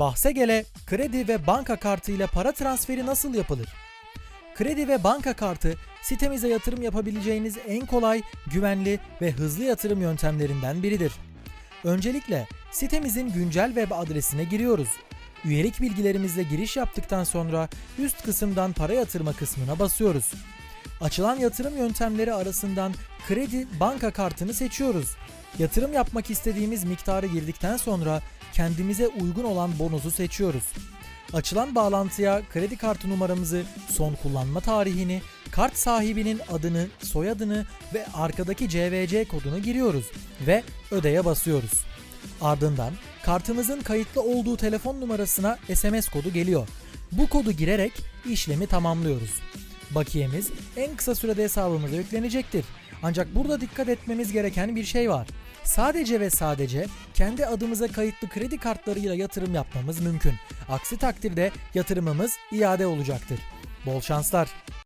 Bahse gele kredi ve banka kartı ile para transferi nasıl yapılır? Kredi ve banka kartı sitemize yatırım yapabileceğiniz en kolay, güvenli ve hızlı yatırım yöntemlerinden biridir. Öncelikle sitemizin güncel web adresine giriyoruz. Üyelik bilgilerimizle giriş yaptıktan sonra üst kısımdan para yatırma kısmına basıyoruz. Açılan yatırım yöntemleri arasından kredi banka kartını seçiyoruz. Yatırım yapmak istediğimiz miktarı girdikten sonra kendimize uygun olan bonusu seçiyoruz. Açılan bağlantıya kredi kartı numaramızı, son kullanma tarihini, kart sahibinin adını, soyadını ve arkadaki CVC kodunu giriyoruz ve ödeye basıyoruz. Ardından kartımızın kayıtlı olduğu telefon numarasına SMS kodu geliyor. Bu kodu girerek işlemi tamamlıyoruz. Bakiyemiz en kısa sürede hesabımıza yüklenecektir. Ancak burada dikkat etmemiz gereken bir şey var. Sadece ve sadece kendi adımıza kayıtlı kredi kartlarıyla yatırım yapmamız mümkün. Aksi takdirde yatırımımız iade olacaktır. Bol şanslar.